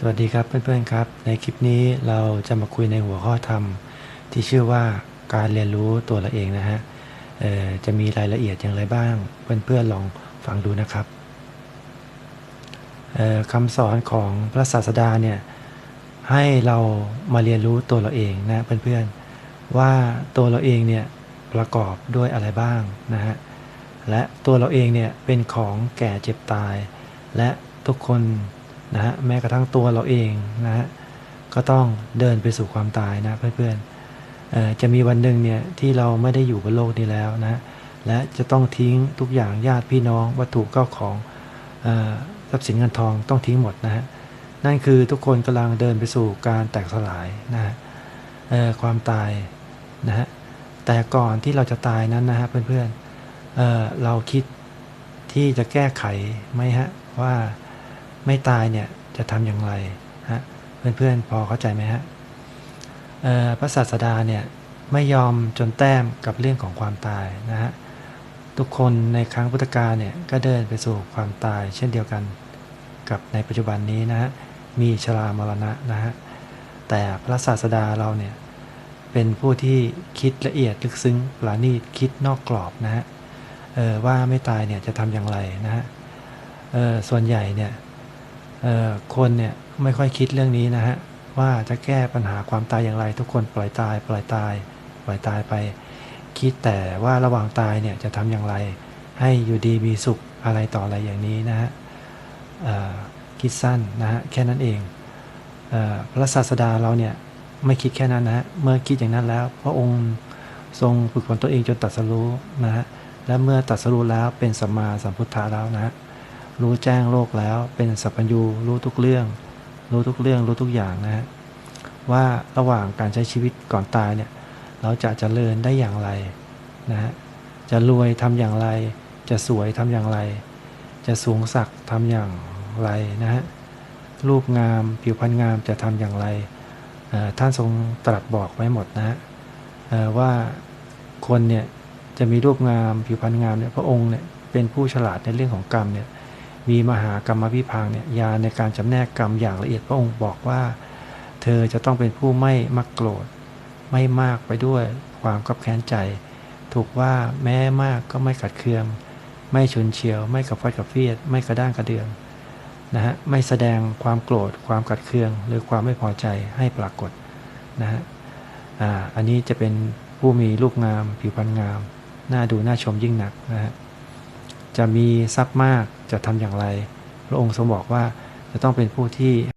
สวัสดีครับเพื่อนๆครับ ในคลิปนี้เราจะมาคุยในหัวข้อธรรม ที่ชื่อว่าการเรียนรู้ตัวเราเองนะฮะจะมีรายละเอียดอย่างไรบ้าง เพื่อนๆลองฟังดูนะครับคำสอนของพระศาสดาเนี่ยให้เรามาเรียนรู้ตัวเราเองนะเพื่อนๆว่าตัวเราเองเนี่ยประกอบด้วยอะไรบ้างนะฮะและตัวเราเองเนี่ยเป็นของแก่เจ็บตาย และทุกคน นะฮะแม้กระทั่งตัวเราเองนะฮะก็ต้องเดินไปสู่ความตายนะเพื่อนๆจะมีวันหนึ่งเนี่ยที่เราไม่ได้อยู่บนโลกนี้แล้วนะและจะต้องทิ้งทุกอย่างญาติพี่น้องวัตถุเก้าของทรัพย์สินเงินทองต้องทิ้งหมดนะฮะนั่นคือทุกคนกำลังเดินไปสู่การแตกสลายนะฮะความตายนะฮะแต่ก่อนที่เราจะตายนั้นนะฮะเพื่อนๆเเราคิดที่จะแก้ไขไหมฮะว่า ไม่ตายเนี่ยจะทำอย่างไรฮะเพื่อนๆพอเข้าใจไหมฮะพระศาสดาเนี่ยไม่ยอมจนแต้มกับเรื่องของความตายนะฮะทุกคนในครั้งพุทธกาลเนี่ยก็เดินไปสู่ความตายเช่นเดียวกันกับในปัจจุบันนี้นะฮะมีชรามรณะนะฮะแต่พระศาสดาเราเนี่ยเป็นผู้ที่คิดละเอียดลึกซึ้งปราณีตคิดนอกกรอบนะฮะว่าไม่ตายเนี่ยจะทำอย่างไรนะฮะส่วนใหญ่เนี่ย คนเนี่ยไม่ค่อยคิดเรื่องนี้นะฮะว่าจะแก้ปัญหาความตายอย่างไร ทุกคนปล่อยตาย ปล่อยตาย ปล่อยตายไป คิดแต่ว่าระหว่างตายเนี่ยจะทำอย่างไร ให้อยู่ดีมีสุขอะไรต่ออะไรอย่างนี้นะฮะคิดสั้นนะฮะแค่นั้นเองเออพระศาสดาเราเนี่ยไม่คิดแค่นั้นนะฮะเมื่อคิดอย่างนั้นแล้ว พระองค์ทรงฝึกฝนตัวเองจนตัดสรู้นะฮะและเมื่อตัดสรู้แล้วเป็นสัมมาสัมพุทธะแล้วนะฮะ รู้แจ้งโลกแล้ว เป็นสัพพัญญูรู้ทุกเรื่อง รู้ทุกเรื่องรู้ทุกอย่างนะฮะว่าระหว่างการใช้ชีวิตก่อนตายเนี่ยเราจะเจริญได้อย่างไรนะฮะจะรวยทำอย่างไร จะสวยทำอย่างไร จะสูงสักดิ์ทำอย่างไรนะฮะรูปงามผิวพรรณงามจะทำอย่างไรท่านทรงตรัสบอกไว้หมดนะฮะว่าคนเนี่ยจะมีรูปงามผิวพรรณงามเนี่ยพระองค์เนี่ยเป็นผู้ฉลาดในเรื่องของกรรมเนี่ย มีมหากรรมวิพังเนี่ยยาในการจำแนกกรรมอย่างละเอียดพระองค์บอกว่า เธอจะต้องเป็นผู้ไม่มักโกรธ ไม่มากไปด้วยความกับแค้นใจ ถูกว่าแม้มากก็ไม่ขัดเคือง ไม่ฉุนเฉียว ไม่กับฟัดกับเฟียด ไม่กระด้างกระเดืองนะฮะไม่แสดงความโกรธ ความขัดเคือง หรือความไม่พอใจให้ปรากฏนะฮะอ่าอันนี้จะเป็นผู้มีรูปงาม ผิวพรรณงาม น่าดูน่าชมยิ่งนักนะฮะ จะมีทรัพย์มากจะทำอย่างไร พระองค์ทรงบอกว่าจะต้องเป็นผู้ที่